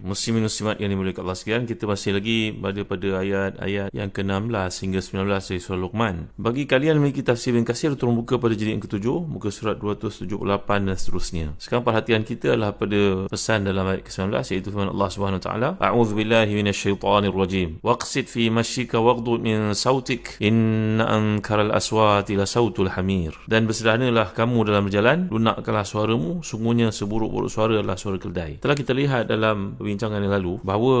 Muslimin muslimat yang dimuliakan Allah sekalian, kita masih lagi pada pada ayat-ayat yang ke-16 hingga 19 dari surah Luqman. Bagi kalian memiliki tafsir bin kasir, turun buka pada jilid yang ke-7, muka surat 278 dan seterusnya. Sekarang perhatian kita adalah pada pesan dalam ayat ke-19 iaitu firman Allah Subhanahu wa taala, "A'udzu billahi minasyaitonir rajim. Waqsid fi mashyika waghdud min sautik, inna ankaral aswati la sautul hamir." Dan bersederhanalah kamu dalam berjalan, lunakkanlah suaramu, sungguhnya seburuk-buruk suara adalah suara keldai. Telah kita lihat dalam perbincangan yang lalu bahawa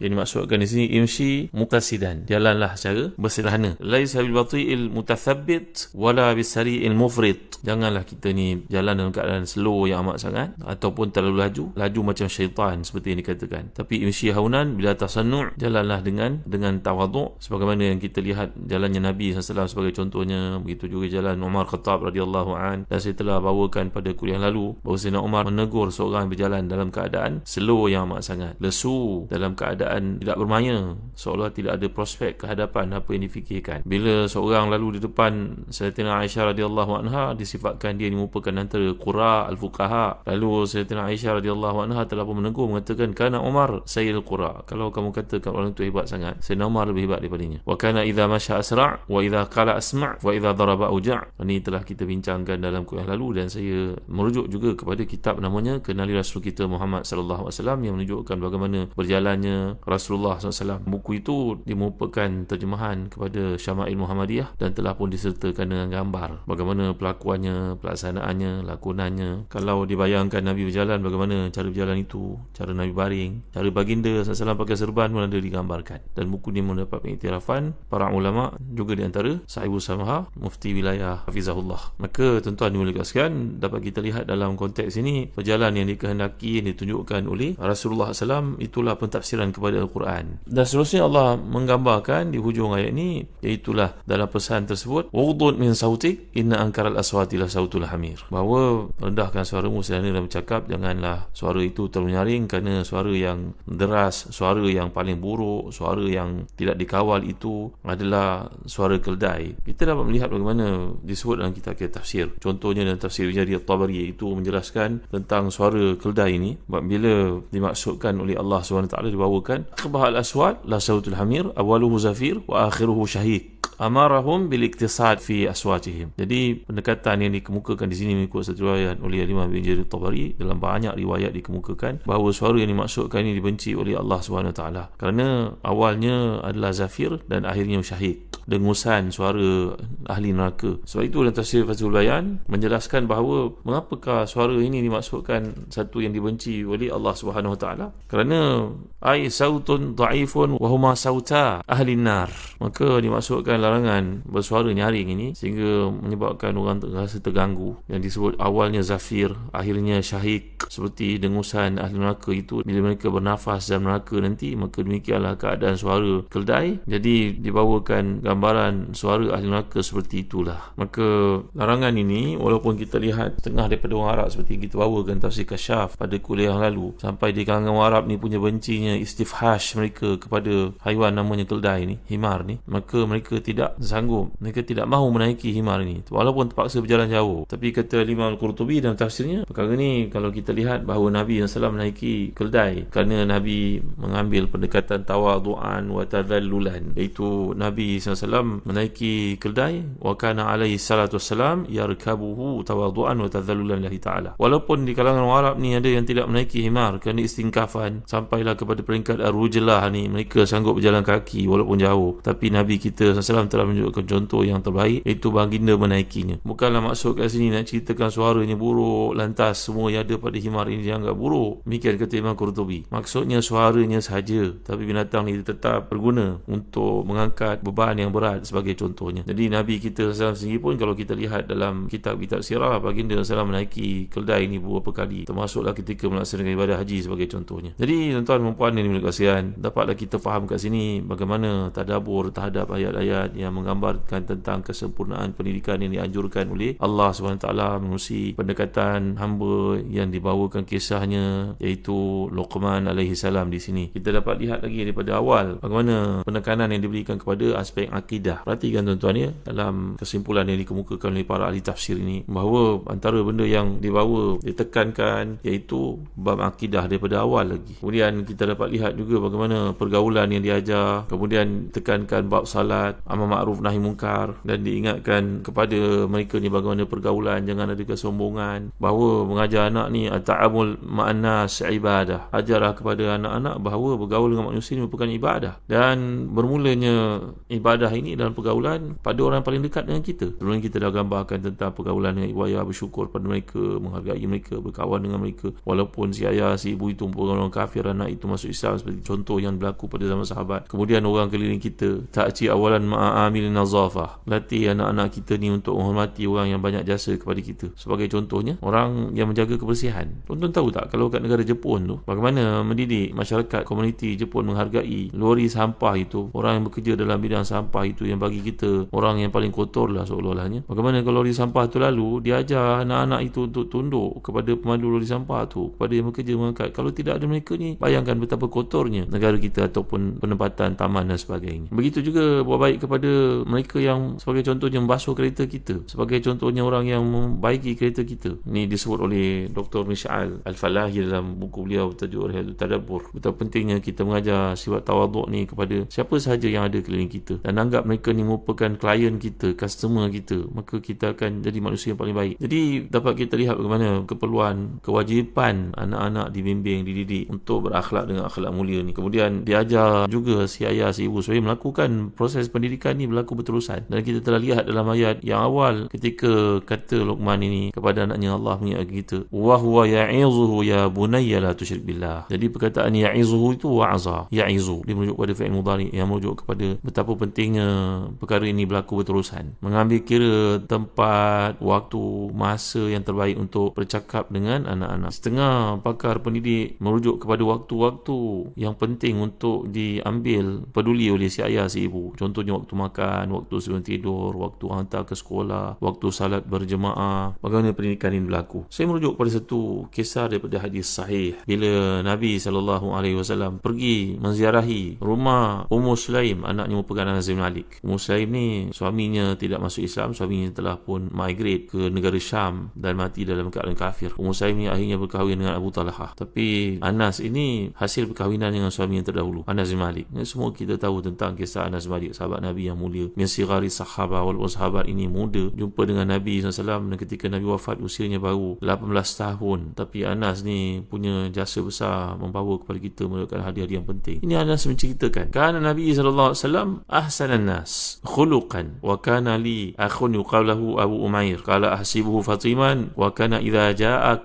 yang dimaksudkan di sini imshi mutasidan jalanlah secara bersederhana. Laisa bil bati'il mutathabbit wala bisari'il mufrid. Janganlah kita ni jalan dalam keadaan slow yang amat sangat ataupun terlalu laju laju macam syaitan seperti yang dikatakan. Tapi imshi haunan bila tasannu' jalanlah dengan dengan tawaduk sebagaimana yang kita lihat jalannya Nabi SAW sebagai contohnya begitu juga jalan Umar Khattab radhiyallahu an. Dan saya telah bawakan pada kuliah lalu bahawa Sayyidina Umar menegur seorang berjalan dalam keadaan slow yang amat sangat. Lesu dalam keadaan tidak bermaya. Seolah tidak ada prospek kehadapan apa yang difikirkan. Bila seorang lalu di depan Sayyidina Aisyah radhiyallahu anha disifatkan dia merupakan antara qura al-fuqaha. Lalu Sayyidina Aisyah radhiyallahu anha telah pun menegur mengatakan kana Umar sayyid al-qura. Kalau kamu katakan orang itu hebat sangat Sayyidina Umar lebih hebat daripadanya. Wa kana idza masya asra' wa idza qala asma' wa idza daraba uja' ini telah kita bincangkan dalam kuliah lalu dan saya merujuk juga kepada kitab namanya kenali rasul kita Muhammad sallallahu alaihi wasallam yang menunjuk menunjukkan bagaimana berjalannya Rasulullah SAW. Buku itu merupakan terjemahan kepada Syama'il Muhammadiyah dan telah pun disertakan dengan gambar. Bagaimana pelakuannya, pelaksanaannya, lakonannya. Kalau dibayangkan Nabi berjalan, bagaimana cara berjalan itu, cara Nabi baring, cara baginda SAW pakai serban pun ada digambarkan. Dan buku ini mendapat pengiktirafan para ulama juga di antara sahibu samaha, mufti wilayah Hafizahullah. Maka tuan-tuan dimulakan sekalian, dapat kita lihat dalam konteks ini, perjalanan yang dikehendaki, yang ditunjukkan oleh Rasulullah SAW itulah pentafsiran kepada Al-Quran. Dan seterusnya Allah menggambarkan di hujung ayat ini iaitulah dalam pesan tersebut wudud min sautik inna angkaral aswati la sautul hamir. Bahawa rendahkan suaramu sedang dalam bercakap janganlah suara itu terlalu nyaring kerana suara yang deras suara yang paling buruk suara yang tidak dikawal itu adalah suara keldai kita dapat melihat bagaimana disebut dalam kitab kitab tafsir. Contohnya dalam tafsir Jadi At-Tabari itu menjelaskan tentang suara keldai ini bila dimaksud disebutkan oleh Allah SWT dibawakan Akhbah al-aswad la sautul hamir awaluhu zafir wa akhiruhu syahik amarahum bil iktisad fi aswatihim. Jadi pendekatan yang dikemukakan di sini mengikut satu riwayat oleh Imam bin Jarir Tabari dalam banyak riwayat dikemukakan bahawa suara yang dimaksudkan ini dibenci oleh Allah SWT kerana awalnya adalah zafir dan akhirnya syahik dengusan suara ahli neraka. Sebab itu dalam tafsir Fathul Bayan menjelaskan bahawa mengapakah suara ini dimaksudkan satu yang dibenci oleh Allah Subhanahu Taala? Kerana ai sautun dhaifun wa huma sauta ahli nar. Maka dimaksudkan larangan bersuara nyaring ini sehingga menyebabkan orang terasa terganggu. Yang disebut awalnya zafir akhirnya syahik seperti dengusan ahli neraka itu bila mereka bernafas dalam neraka nanti maka demikianlah keadaan suara keldai jadi dibawakan gambar gambaran suara ahli neraka seperti itulah. Maka larangan ini walaupun kita lihat tengah daripada orang Arab seperti kita bawakan tafsir kasyaf pada kuliah yang lalu sampai di kalangan orang Arab ni punya bencinya istifhash mereka kepada haiwan namanya keldai ni himar ni maka mereka tidak sanggup mereka tidak mahu menaiki himar ni. Walaupun terpaksa berjalan jauh. Tapi kata Imam Al-Qurtubi dalam tafsirnya perkara ni kalau kita lihat bahawa Nabi SAW menaiki keldai kerana Nabi mengambil pendekatan tawadu'an wa tadhallulan iaitu Nabi SAW menaiki keldai wa kana alaihi salatu wassalam yarkabuhu tawadu'an wa tadhallulan lillahi ta'ala. Walaupun di kalangan orang Arab ni ada yang tidak menaiki himar kerana istingkafan sampailah kepada peringkat ar-rujlah ni mereka sanggup berjalan kaki walaupun jauh. Tapi nabi kita sallallahu telah menunjukkan contoh yang terbaik iaitu baginda menaikinya. Bukanlah maksud kat sini nak ceritakan suaranya buruk lantas semua yang ada pada himar ini dianggap buruk? Demikian kata Imam Qurtubi. Maksudnya suaranya sahaja tapi binatang ini tetap berguna untuk mengangkat beban yang berat sebagai contohnya. Jadi Nabi kita SAW sendiri pun kalau kita lihat dalam kitab-kitab sirah baginda SAW menaiki keldai ini beberapa kali termasuklah ketika melaksanakan ibadah haji sebagai contohnya. Jadi tuan-tuan dan puan yang dapatlah kita faham kat sini bagaimana tadabur terhadap ayat-ayat yang menggambarkan tentang kesempurnaan pendidikan yang dianjurkan oleh Allah SWT menerusi pendekatan hamba yang dibawakan kisahnya iaitu Luqman alaihi salam di sini. Kita dapat lihat lagi daripada awal bagaimana penekanan yang diberikan kepada aspek akidah. Perhatikan tuan-tuan ya dalam kesimpulan yang dikemukakan oleh para ahli tafsir ini bahawa antara benda yang dibawa ditekankan iaitu bab akidah daripada awal lagi. Kemudian kita dapat lihat juga bagaimana pergaulan yang diajar kemudian tekankan bab salat amal ma'ruf nahi mungkar dan diingatkan kepada mereka ni bagaimana pergaulan jangan ada kesombongan. Bahawa mengajar anak ni ta'amul ma'annas ibadah. Ajarlah kepada anak-anak bahawa bergaul dengan manusia ini merupakan ibadah. Dan bermulanya ibadah ini dalam pergaulan pada orang paling dekat dengan kita. Sebelum kita dah gambarkan tentang pergaulan dengan ibu ayah bersyukur pada mereka menghargai mereka berkawan dengan mereka. Walaupun si ayah si ibu itu orang kafir anak itu masuk Islam seperti contoh yang berlaku pada zaman sahabat. Kemudian orang keliling kita takci awalan ma'amil nazafah. Latih anak-anak kita ni untuk menghormati orang yang banyak jasa kepada kita. Sebagai contohnya orang yang menjaga kebersihan. Tuan-tuan tahu tak kalau kat negara Jepun tu bagaimana mendidik masyarakat komuniti Jepun menghargai lori sampah itu? Orang yang bekerja dalam bidang sampah itu yang bagi kita orang yang paling kotor lah seolah-olahnya. Bagaimana kalau lori sampah tu lalu dia ajar anak-anak itu untuk tunduk kepada pemandu lori sampah tu kepada yang bekerja mengangkat. Kalau tidak ada mereka ni bayangkan betapa kotornya negara kita ataupun penempatan taman dan sebagainya. Begitu juga buat baik kepada mereka yang sebagai contohnya membasuh kereta kita sebagai contohnya orang yang membaiki kereta kita. Ini disebut oleh Dr. Mish'al Al-Falahi dalam buku beliau tajuk Rihadul Tadabur betapa pentingnya kita mengajar sifat tawaduk ni kepada siapa sahaja yang ada keliling kita. Dan anggap mereka ni merupakan klien kita customer kita maka kita akan jadi manusia yang paling baik. Jadi dapat kita lihat bagaimana keperluan kewajipan anak-anak dibimbing dididik untuk berakhlak dengan akhlak mulia ni. Kemudian diajar juga si ayah si ibu supaya melakukan proses pendidikan ni berlaku berterusan. Dan kita telah lihat dalam ayat yang awal ketika kata Luqman ini kepada anaknya Allah mengingatkan kita wa huwa ya'izuhu ya bunayya la tusyrik billah. Jadi perkataan ya'izuhu itu wa'aza ya'izu. Dia merujuk kepada fi'il mudhari yang merujuk kepada betapa pentingnya perkara ini berlaku berterusan. Mengambil kira tempat waktu masa yang terbaik untuk bercakap dengan anak-anak. Setengah pakar pendidik merujuk kepada waktu-waktu yang penting untuk diambil peduli oleh si ayah si ibu. Contohnya waktu makan waktu sebelum tidur waktu hantar ke sekolah waktu salat berjemaah. Bagaimana pendidikan ini berlaku? Saya merujuk kepada satu kisah daripada hadis sahih. Bila Nabi SAW pergi menziarahi rumah Ummu Sulaim anaknya merupakan Anas bin Malik. Ummu Sulaim ni suaminya tidak masuk Islam suaminya telah pun migrate ke negara Syam dan mati dalam keadaan kafir. Ummu Sulaim ni akhirnya berkahwin dengan Abu Talha tapi Anas ini hasil perkahwinan dengan suami yang terdahulu Anas bin Malik. Ini semua kita tahu tentang kisah Anas bin Malik sahabat Nabi yang mulia. Min sigari sahabat walaupun sahabat ini muda jumpa dengan Nabi SAW dan ketika Nabi wafat usianya baru 18 tahun. Tapi Anas ni punya jasa besar membawa kepada kita merupakan hadiah yang penting. Ini Anas menceritakan kan Nabi SAW ahsanan nas khuluqan wa kana li akhun yuqalahu Abu Umair. Qala ahsibuhu Fatiman wa kana idha jaa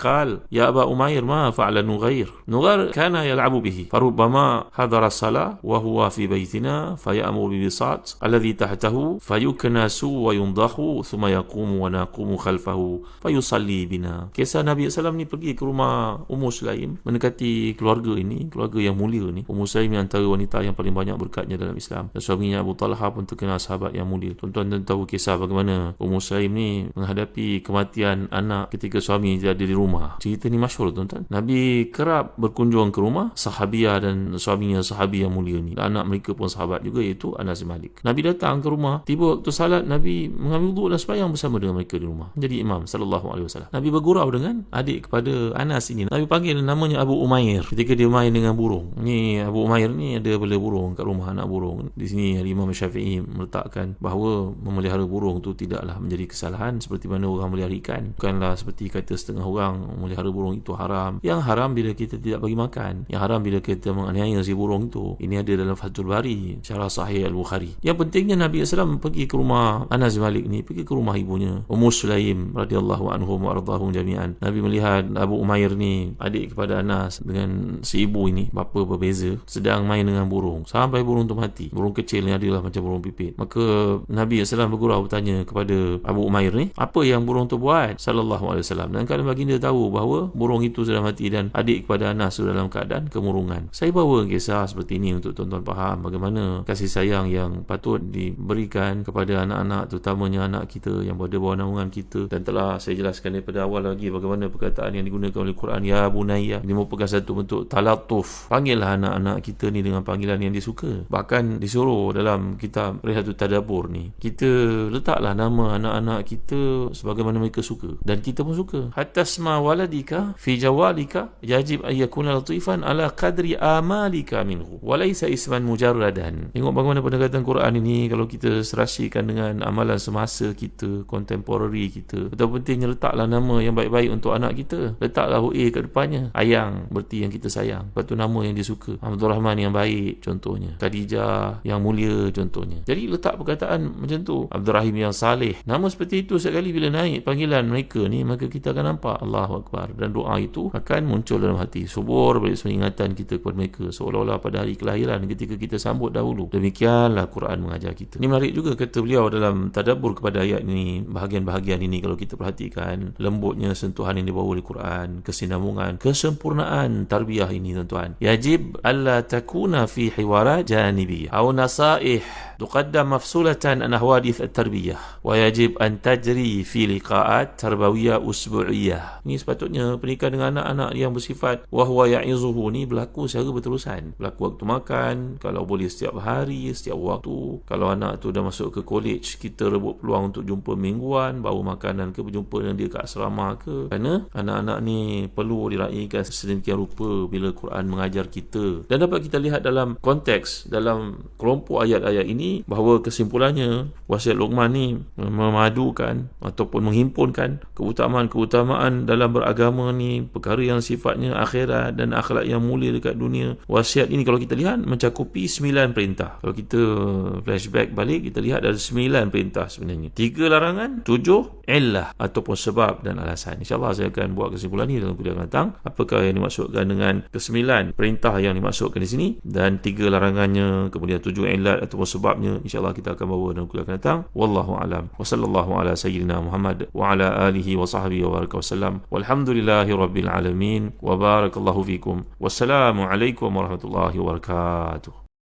ya Aba Umair ma fa'ala Nughair Nughair kana yal'abu bihi. Farubbama hadara salah wa huwa fi baytina fayamur bi bisat alladhi tahtahu fayuknasu wa yundahu thumma yaqumu wa naqumu khalfahu fayusalli bina kisah Nabi SAW ni pergi ke rumah Ummu Sulaim mendekati keluarga ini keluarga yang mulia ni. Ummu Sulaim ni antara wanita yang paling banyak berkatnya dalam Islam. Dan suaminya Abu Talha pun terkenal sahabat yang mulia. Tuan-tuan dan tahu kisah bagaimana Ummu Sulaim ni menghadapi kematian anak ketika suami dia ada di rumah. Cerita ni masyhur tuan-tuan. Nabi kerap berkunjung ke rumah sahabia dan suaminya sahabi yang mulia ni. Dan anak mereka pun sahabat juga iaitu Anas bin Malik. Nabi datang ke rumah tiba waktu salat Nabi mengambil wuduk dan sembahyang bersama dengan mereka di rumah. Jadi imam sallallahu alaihi wasallam. Nabi bergurau dengan adik kepada Anas ini. Nabi panggil namanya Abu Umair. Ketika dia main dengan burung. Ni Abu Umair ni ada bela burung kat rumah anak burung. Di sini Imam Syafi'i meletakkan bahawa memelihara burung tu tidaklah menjadi kesalahan seperti mana orang melihara ikan bukanlah seperti kata setengah orang memelihara burung itu haram. Yang haram bila kita tidak bagi makan. Yang haram bila kita menganiaya si burung itu. Ini ada dalam Fathul Bari syarah sahih Al-Bukhari. Yang pentingnya Nabi SAW pergi ke rumah Anas Malik ni pergi ke rumah ibunya Ummu Sulaim radhiyallahu anhum wa ardahum jami'an. Nabi melihat Abu Umair ni adik kepada Anas dengan si ibu ini bapa berbeza sedang main dengan burung. Sampai burung tu mati. Burung kecil ni adalah macam burung pipit. Maka Nabi SAW bergurau bertanya kepada Abu Umair ni apa yang burung tu buat? Sallallahu alaihi wasallam. Dan kalau baginda tahu bahawa burung itu sudah mati dan adik kepada Anas sudah dalam keadaan kemurungan. Saya bawa kisah seperti ini untuk tuan-tuan faham bagaimana kasih sayang yang patut diberikan kepada anak-anak terutamanya anak kita yang berada bawah naungan kita. Dan telah saya jelaskan daripada awal lagi bagaimana perkataan yang digunakan oleh Quran ya bunayya. Ini merupakan satu bentuk talatuf. Panggillah anak-anak kita ni dengan panggilan yang disuka bahkan disuruh dalam kitab Rehatul Tadabur ni kita letaklah nama anak-anak kita sebagaimana mereka suka. Dan kita pun suka. Hatta sma waladika fi jawalika yajib ayyakuna latifan ala qadri amalika minhu walaysa isman mujarradan. Tengok bagaimana pendekatan Quran ini kalau kita serasikan dengan amalan semasa kita contemporary kita betul pentingnya letaklah nama yang baik-baik untuk anak kita. Letaklah OA kat depannya. Ayang berarti yang kita sayang. Lepas tu nama yang dia suka. Abdul Rahman yang baik contohnya. Khadijah yang mulia contohnya. Jadi letak perkataan macam tu. Abdul Rahim yang saleh. Nama seperti itu sekali bila naik panggilan mereka ni maka kita akan nampak Allahu Akbar. Dan doa itu akan muncul dalam hati. Subur balik ingatan kita kepada mereka seolah-olah pada hari kelahiran ketika kita sambut dahulu. Demikianlah Quran mengajar kita. Ini menarik juga kata beliau dalam tadabbur kepada ayat ini bahagian-bahagian ini kalau kita perhatikan lembutnya sentuhan yang dibawa oleh Quran kesinambungan kesempurnaan tarbiyah ini tuan-tuan. Yajib alla takuna fi hiwarat janibiyah atau nasaih تقدم مفصولة عن حوادث التربية ويجب أن تجري في لقاءات تربوية أسبوعية ini sepatutnya pernikahan dengan anak-anak yang bersifat wahwa ya'izuhu ni berlaku secara berterusan berlaku waktu makan kalau boleh setiap hari setiap waktu kalau anak tu dah masuk ke college kita rebut peluang untuk jumpa mingguan bawa makanan ke berjumpa dengan dia kat asrama ke kerana anak-anak ni perlu diraikan sedemikian rupa bila Quran mengajar kita dan dapat kita lihat dalam konteks dalam kelompok ayat-ayat ini ini bahawa kesimpulannya wasiat Luqman ni memadukan ataupun menghimpunkan keutamaan-keutamaan dalam beragama ni perkara yang sifatnya akhirat dan akhlak yang mulia dekat dunia. Wasiat ini kalau kita lihat mencakupi sembilan perintah. Kalau kita flashback balik kita lihat ada sembilan perintah sebenarnya. Tiga larangan tujuh illah ataupun sebab dan alasan. insyaAllah saya akan buat kesimpulan ini dalam kuliah datang apakah yang dimaksudkan dengan kesembilan perintah yang dimaksudkan di sini? Dan tiga larangannya kemudian tujuh illat ataupun sebab sebabnya insyaallah kita akan bawa dalam kuliah akan datang. Wallahu alam. Wa sallallahu ala sayyidina muhammad wa ala alihi wa sahbihi wa baraka wasallam. Walhamdulillahi rabbil alamin. Wa barakallahu fikum. Wassalamu alaikum warahmatullahi wabarakatuh